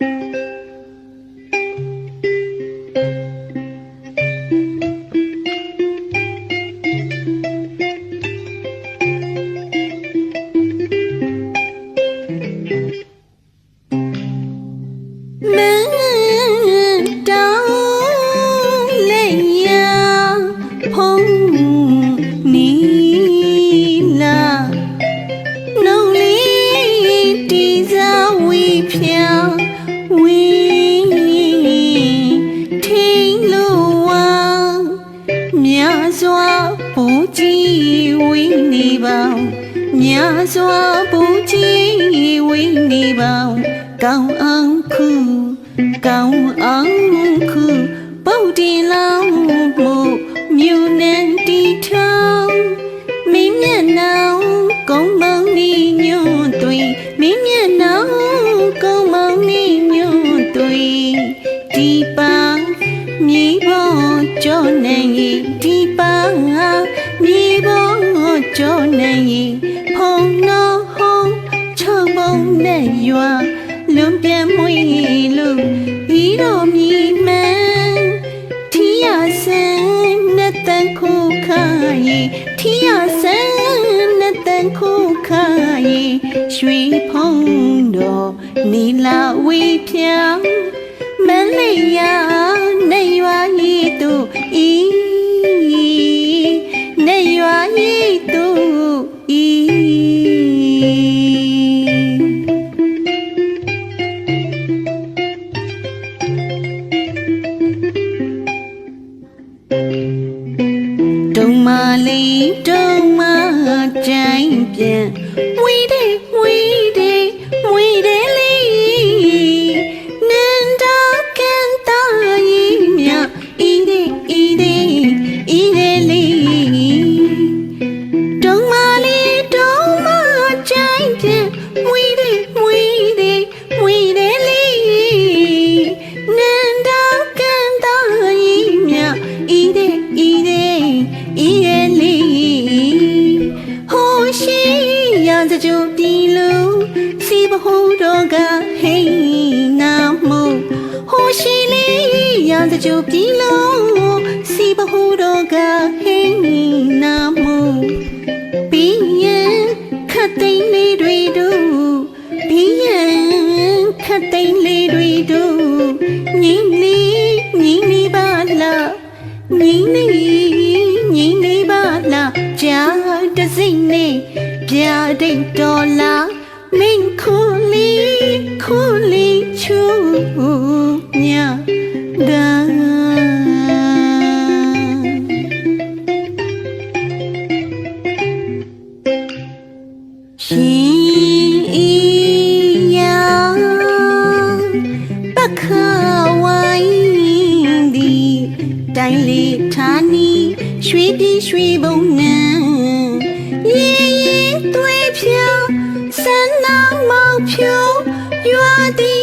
မ စွာပူကြည်ဝီနေပါကောင်းအောင်ခုကောင်းအောင်ခုပုတ်တင်လောင်းမှုမြူနှံ နေရင်ဖုံတော်ဟောင်းချုံပုံနဲ့ရွာလွန်ပြန်မွေလို့ဤတော်မြည်မှန်ထီရဆန်းနဲ့တန်ခုခါရီထီရဆန်းနဲ့တန်ခုခါရီရွှေဖုံးတော်နီလာဝေးဖြာမလေးရ လေးဒုံမကြိုင်ပြန်ဝီတဲ့ဝီတဲ့ဝီတဲ့လေးနန္ဒကန်တာရီမြဤတဲ့ဤတဲ့ဤတဲ့လေးဒုံမလေးဒုံမကြိုင်ပြန်ဝီတဲ့ဝီ ရှိရန်ကြူတီလူစီဘဟုတော်ကဟိနာမှုဟိုရှိလေးရန်ကြူတီလူစီဘဟုတော်ကဟိနာမှုပြီးရင်ခတ်သိမ်းလေးတွေတို့ပြီးရင်ခတ်သိမ်းလေးတွေတို့ငင်းလေးငင်းလေးပါလားင ရွှေပြည်ရွှေဘုံနံရေရင်သွေးဖြာစမ်းနာမောင်ဖြိုးရွာတီ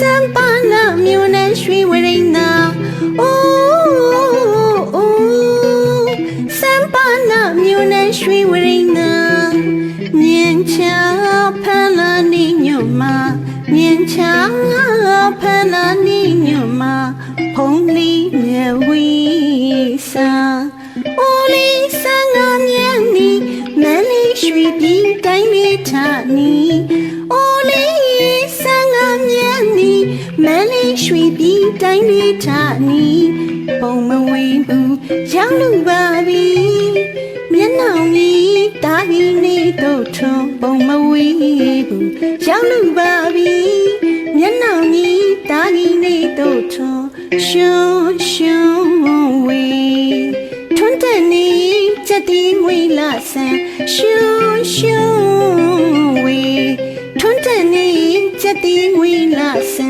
စံပါနာမြို့နယ်ရွှေဝရိန်နာအိုးအိုးစံပါနာမြို့နယ်ရွှေဝရိန်နာမြင်ချဖန်လာနေညမမြင်ချဖန်လာနေညမဖုံးလီမြဝီစာအိုလေးဆန်းငါမြန်းနီမန်လေးရွှေပြည်တိုင်းလေးထနီ မန်လေးရွှေပြည်တိုင်းလေးထနီပုံမဝေးဘူးရောက်လူပါပြီမျက်နှာကြီးတာကြီးနေတော့ထုံးပုံမဝေးဘူးရောက်လူပါပြီမျက်နှာကြီးတာကြီးနေတော့ထုံးရှုံးရှုံးဝေးထွန်းတဲ့နေချက်တီငွေလာဆန်ရှူရှူဝေချက်တီငွေလာဆန်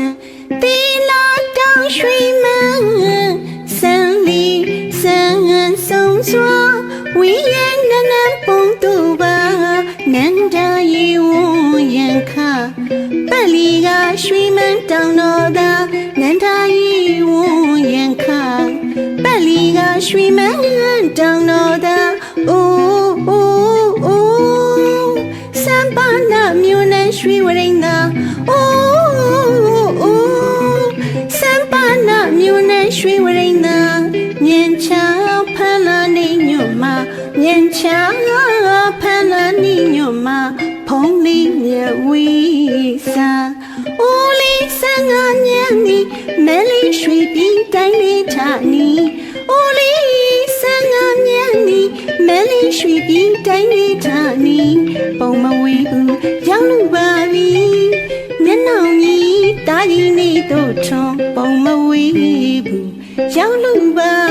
ရွှေမန်းတောင်တော်သာအိုးအိုးအိုးစံပါနာမြို့နယ်ရွှေဝရိန်သာအိုးအိုးစံပါနာမြို့နယ်ရွှေဝရိန်သာမြင်ချဖန်လာနေညွတ်မှာမြင်ချဖန်လာနေညွတ်မှာဖုံးလေးမြဝီစာအိုးလေးစံငါညံနီမဲလေးရွှေပြီးတိုင်းလေးထနီအိုးလေးစံငါညံ နီမဲလေးရွှေပြီးတိုင်းလေးထနီပုံမဝေဘူးရောက်လို့ပါပြီမျက်နှာကြီးတာကြီးနေတို့ထုံပုံမဝေဘူးရောက်လို့ပါပြီ